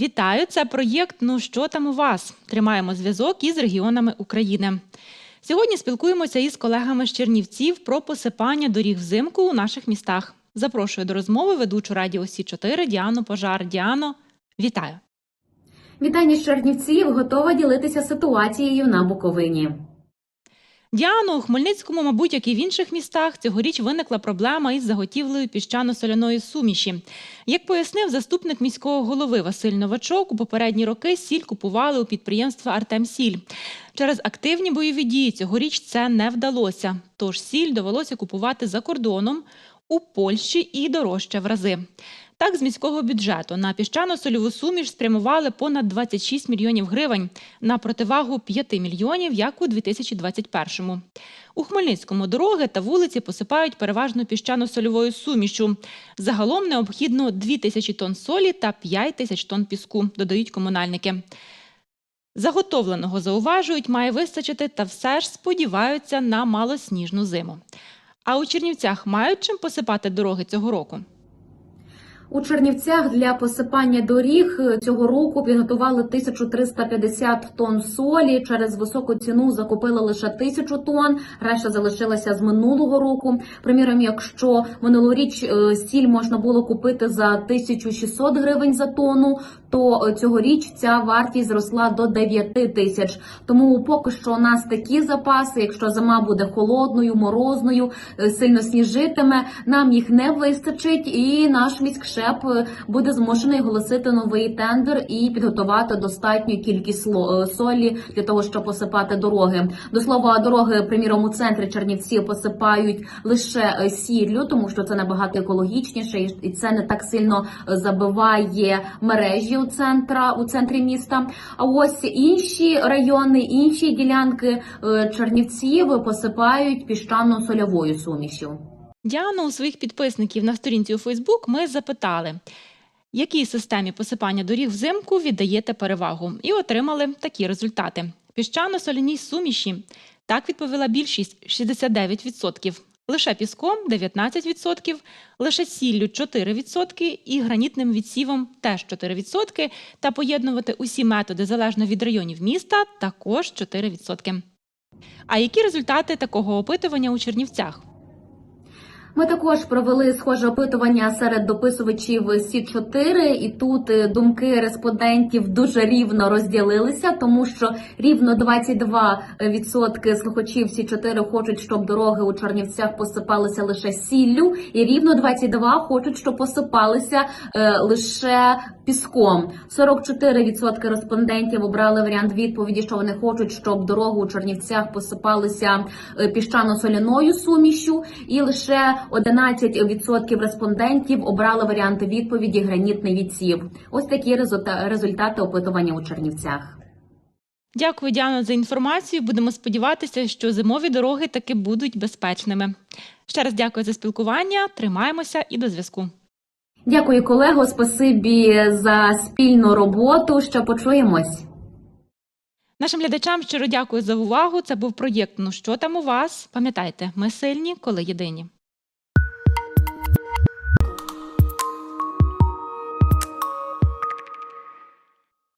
Вітаю! Це проєкт Ну що там у вас? Тримаємо зв'язок із регіонами України. Сьогодні спілкуємося із колегами з Чернівців про посипання доріг взимку у наших містах. Запрошую до розмови ведучу радіо Сі 4 Діану Пожар. Діано, вітаю! Вітання з Чернівців готова ділитися ситуацією на Буковині. Діано, у Хмельницькому, мабуть, як і в інших містах, цьогоріч виникла проблема із заготівлею піщано-соляної суміші. Як пояснив заступник міського голови Василь Новачок, у попередні роки сіль купували у підприємства Артемсіль. Через активні бойові дії цьогоріч це не вдалося. Тож сіль довелося купувати за кордоном у Польщі і дорожче в рази. Так, з міського бюджету на піщано-сольову суміш спрямували понад 26 мільйонів гривень на противагу 5 мільйонів, як у 2021-му. У Хмельницькому дороги та вулиці посипають переважно піщано-сольовою сумішю. Загалом необхідно 2 тисячі тонн солі та 5 тисяч тонн піску, додають комунальники. Заготовленого зауважують, має вистачити, та все ж сподіваються на малосніжну зиму. А у Чернівцях мають чим посипати дороги цього року. У Чернівцях для посипання доріг цього року підготували 1350 тонн солі. Через високу ціну закупили лише 1000 тонн, решта залишилася з минулого року. Приміром, якщо минулоріч е, сіль можна було купити за 1600 гривень за тонну, то е, цьогоріч ця вартість зросла до 9 тисяч. Тому поки що у нас такі запаси. Якщо зима буде холодною, морозною, е, сильно сніжитиме, нам їх не вистачить, і наш міськшеп е, буде змушений оголосити новий тендер і підготувати достатню кількість е, солі для того, щоб посипати дороги. До слова, дороги, приміром, у центрі Чернівців посипають лише е, сіллю, тому що це набагато екологічніше і- це не так сильно забиває мережі у центра у центрі міста. А ось інші райони, інші ділянки Чернівців посипають піщано-сольовою сумішю. Діану у своїх підписників на сторінці у Фейсбук ми запитали, якій системі посипання доріг взимку віддаєте перевагу, і отримали такі результати. Піщано-соляній суміші так відповіла більшість 69%, лише піском 19%, лише сіллю 4% і гранітним відсівом теж 4%, та поєднувати усі методи залежно від районів міста також 4%. А які результати такого опитування у Чернівцях? Ми також провели схоже опитування серед дописувачів Сі 4 і тут е, думки респондентів дуже рівно розділилися, тому що рівно 22% слухачів Сі 4 хочуть, щоб дороги у Чернівцях посипалися лише сіллю, і рівно 22 хочуть, щоб посипалися е, лише піском. 44% респондентів обрали варіант відповіді, що вони хочуть, щоб дороги у Чернівцях посипалися е, піщано-соляною сумішю, і лише 11% респондентів обрали варіанти відповіді гранітний відсів. Ось такі результати опитування у Чернівцях. Дякую, Діано, за інформацію. Будемо сподіватися, що зимові дороги таки будуть безпечними. Ще раз дякую за спілкування. Тримаємося і до зв'язку. Дякую, колего. Спасибі за спільну роботу. Ще почуємось. Нашим глядачам щиро дякую за увагу. Це був проєкт Ну що там у вас? Пам'ятайте, ми сильні, коли єдині.